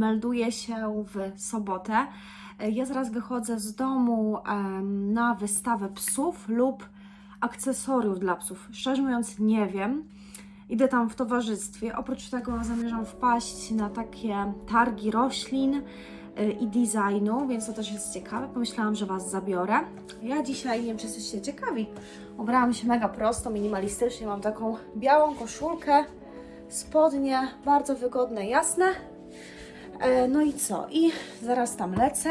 melduje się w sobotę. E, Ja zaraz wychodzę z domu na wystawę psów lub akcesoriów dla psów. Szczerze mówiąc, nie wiem. Idę tam w towarzystwie. Oprócz tego zamierzam wpaść na takie targi roślin y, i designu, więc to też jest ciekawe. Pomyślałam, że Was zabiorę. Ja dzisiaj, nie wiem czy jesteście ciekawi, ubrałam się mega prosto, minimalistycznie. Mam taką białą koszulkę, spodnie, bardzo wygodne, jasne. E, No i co? I zaraz tam lecę.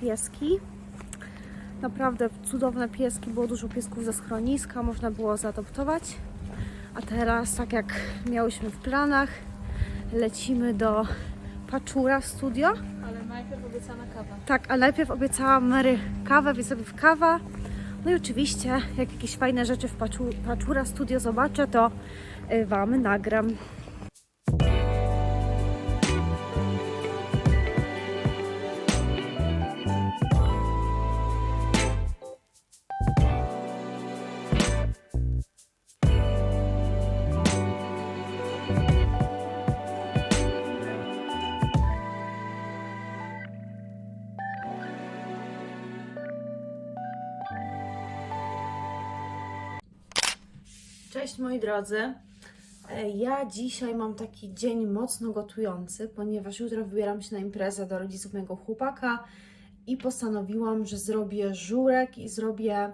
Pieski. Naprawdę cudowne pieski, było dużo piesków ze schroniska, można było zaadoptować. A teraz, tak jak miałyśmy w planach, lecimy do Paczura Studio. Ale najpierw obiecana kawa. Tak, a najpierw obiecałam Mary kawę, więc sobie w kawa. No i oczywiście, jak jakieś fajne rzeczy w Paczu, Paczura Studio zobaczę, to y, Wam nagram. Cześć moi drodzy. E, Ja dzisiaj mam taki dzień mocno gotujący, ponieważ jutro wybieram się na imprezę do rodziców mojego chłopaka i postanowiłam, że zrobię żurek i zrobię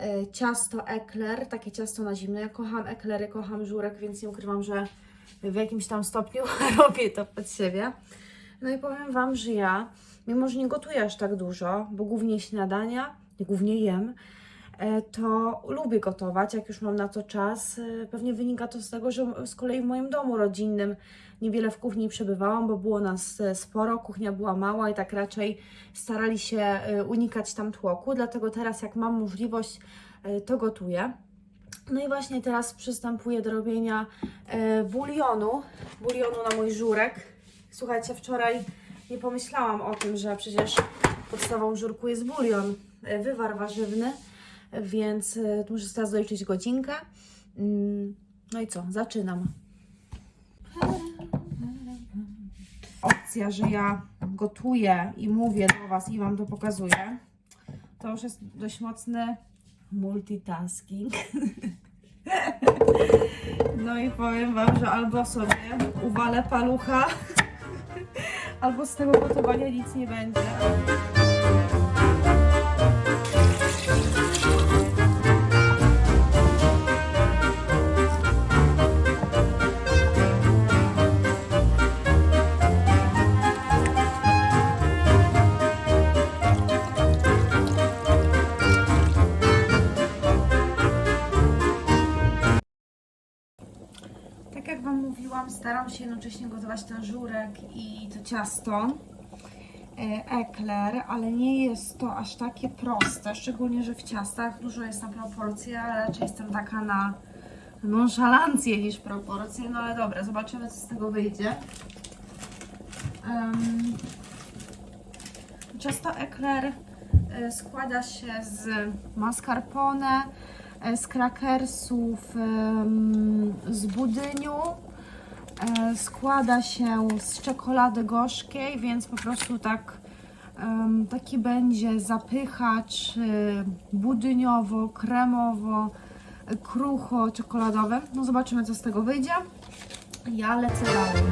e, ciasto ekler, takie ciasto na zimno. Ja kocham eklery, kocham żurek, więc nie ukrywam, że w jakimś tam stopniu robię to pod siebie. No i powiem Wam, że ja, mimo że nie gotuję aż tak dużo, bo głównie śniadania, głównie jem, to lubię gotować, jak już mam na to czas. E, Pewnie wynika to z tego, że z kolei w moim domu rodzinnym niewiele w kuchni przebywałam, bo było nas e, sporo, kuchnia była mała i tak raczej starali się e, unikać tam tłoku, dlatego teraz jak mam możliwość, e, to gotuję. No i właśnie teraz przystępuję do robienia e, bulionu, bulionu na mój żurek. Słuchajcie, wczoraj nie pomyślałam o tym, że przecież podstawą żurku jest bulion, e, wywar warzywny, więc e, muszę teraz doliczyć godzinkę. Mm, No i co, zaczynam. Opcja, że ja gotuję i mówię do Was i Wam to pokazuję, to już jest dość mocny multitasking. No i powiem Wam, że albo sobie uwalę palucha, albo z tego gotowania nic nie będzie. Staram się jednocześnie gotować ten żurek i to ciasto e, ekler, ale nie jest to aż takie proste, szczególnie, że w ciastach dużo jest na proporcje, ale raczej jestem taka na nonszalancję niż proporcje, no ale dobra, zobaczymy co z tego wyjdzie. Em, ciasto ekler e, składa się z mascarpone, e, z krakersów, z budyniu, składa się z czekolady gorzkiej, więc po prostu tak taki będzie zapychacz e, budyniowo, kremowo, e, krucho, czekoladowy. No zobaczymy co z tego wyjdzie. Ja lecę dalej.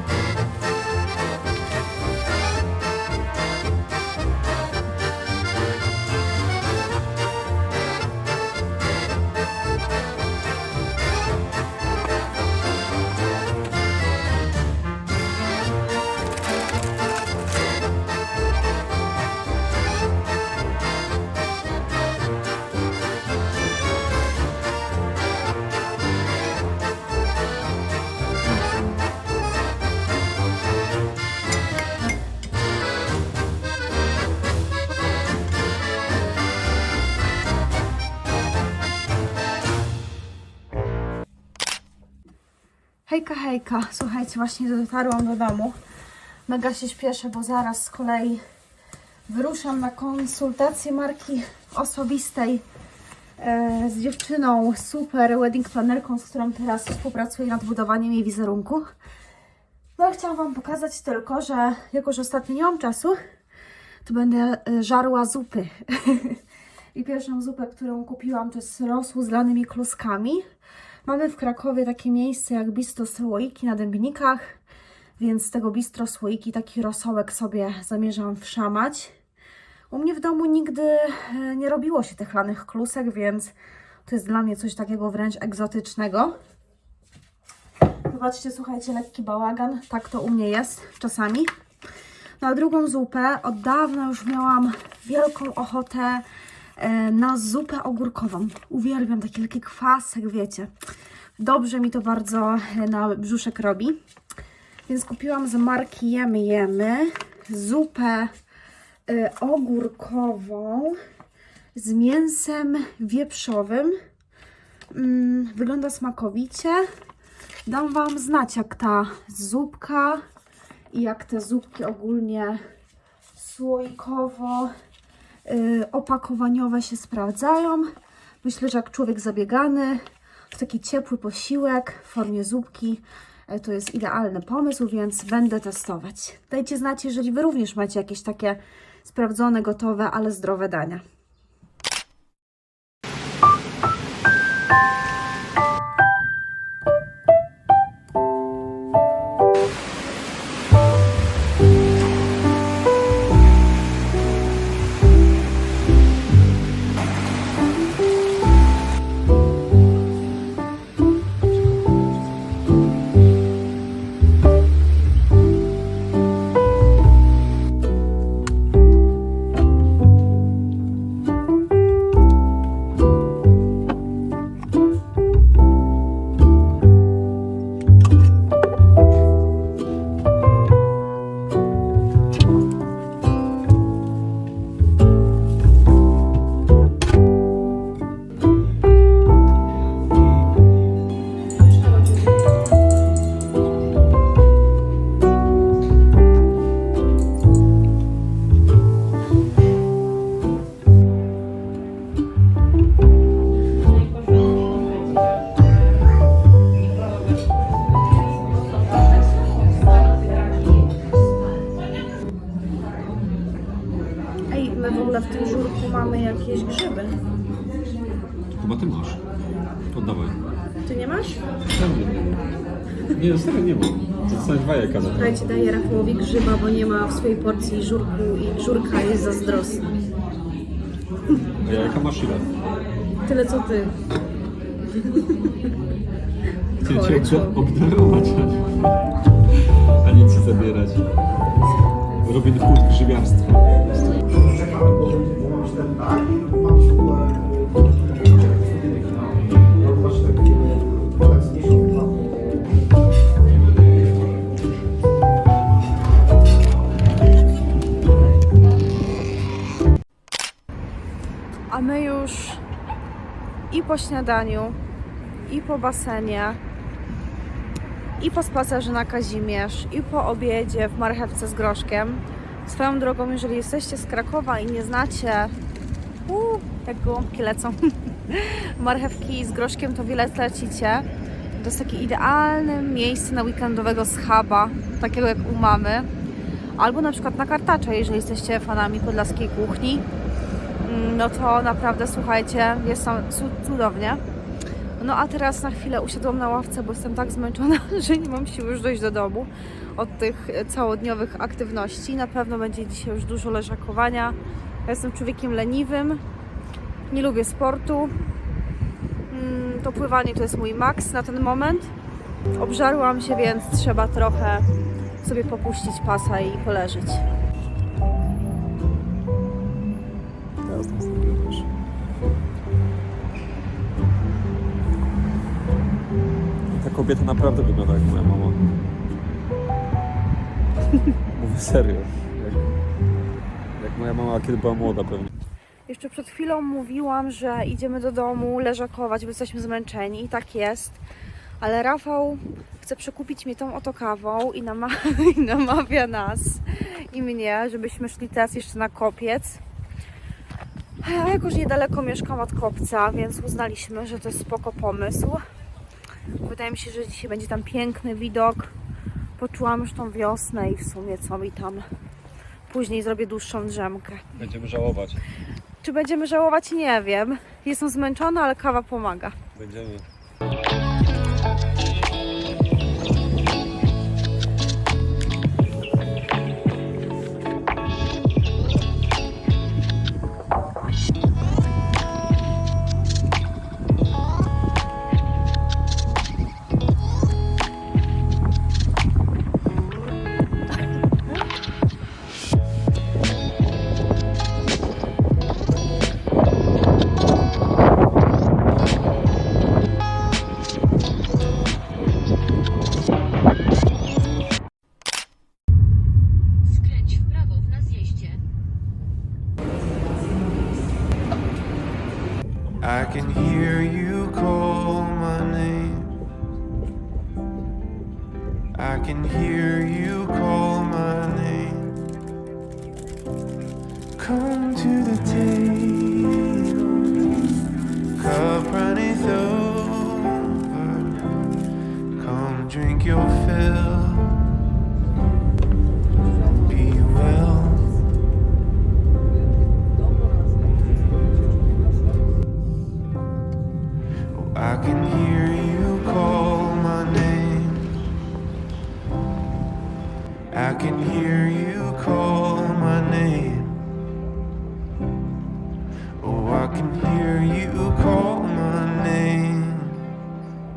Hejka, hejka. Słuchajcie, właśnie dotarłam do domu. Mega się śpieszę, bo zaraz z kolei wyruszam na konsultację marki osobistej e, z dziewczyną, super wedding planerką, z którą teraz współpracuję nad budowaniem jej wizerunku. No ale chciałam Wam pokazać tylko, że jako, że ostatnio nie mam czasu, to będę e, żarła zupy. I pierwszą zupę, którą kupiłam, to jest rosół z lanymi kluskami. Mamy w Krakowie takie miejsce jak Bistro Słoiki na Dębnikach, więc z tego Bistro Słoiki taki rosołek sobie zamierzam wszamać. U mnie w domu nigdy e, nie robiło się tych lanych klusek, więc to jest dla mnie coś takiego wręcz egzotycznego. Zobaczcie, słuchajcie, lekki bałagan. Tak to u mnie jest czasami. Na drugą zupę od dawna już miałam wielką ochotę na zupę ogórkową. Uwielbiam taki lekki kwasek, wiecie. Dobrze mi to bardzo e, na brzuszek robi. Więc kupiłam z marki Jemy Jemy zupę e, ogórkową z mięsem wieprzowym. Mm, wygląda smakowicie. Dam Wam znać, jak ta zupka i jak te zupki ogólnie słoikowo opakowaniowe się sprawdzają. Myślę, że jak człowiek zabiegany, to taki ciepły posiłek w formie zupki y, to jest idealny pomysł, więc będę testować. Dajcie znać, jeżeli Wy również macie jakieś takie sprawdzone, gotowe, ale zdrowe dania. Nie, nie, serio nie mam. To wajeka za to. Słuchajcie, daję Rafałowi grzyba, bo nie ma w swojej porcji żurku i żurka jest zazdrosny. A jajka masz ile? Tyle co ty. Chcę Chory cię człowiek. obdarować, a nie ci zabierać. Robin Hood grzybiarstwa. A po śniadaniu, i po basenie, i po spacerze na Kazimierz, i po obiedzie w marchewce z groszkiem. Swoją drogą, jeżeli jesteście z Krakowa i nie znacie, uu, jak gołąbki lecą, marchewki z groszkiem, to wiele lecicie. To jest takie idealne miejsce na weekendowego schaba, takiego jak u mamy. Albo na przykład na kartacza, jeżeli jesteście fanami podlaskiej kuchni no to naprawdę słuchajcie, jest tam cu- cudownie. No a teraz na chwilę usiadłam na ławce, bo jestem tak zmęczona, że nie mam siły już dojść do domu od tych e, całodniowych aktywności. Na pewno będzie dzisiaj już dużo leżakowania. Ja jestem człowiekiem leniwym, nie lubię sportu. Mm, To pływanie to jest mój maks na ten moment. Obżarłam się, więc trzeba trochę sobie popuścić pasa i poleżeć. Tam sobie wiesz. Ta kobieta naprawdę wygląda jak moja mama. Mówię serio. Jak, jak moja mama kiedy była młoda pewnie. Jeszcze przed chwilą mówiłam, że idziemy do domu leżakować, bo jesteśmy zmęczeni i tak jest. Ale Rafał chce przekupić mnie tą oto kawą i, nama i namawia nas i mnie, żebyśmy szli teraz jeszcze na kopiec. A jakoś niedaleko mieszkam od kopca, więc uznaliśmy, że to jest spoko pomysł. Wydaje mi się, że dzisiaj będzie tam piękny widok. Poczułam już tą wiosnę i w sumie co mi tam. Później zrobię dłuższą drzemkę. Będziemy żałować. Czy będziemy żałować? Nie wiem. Jestem zmęczona, ale kawa pomaga. Będziemy. Can hear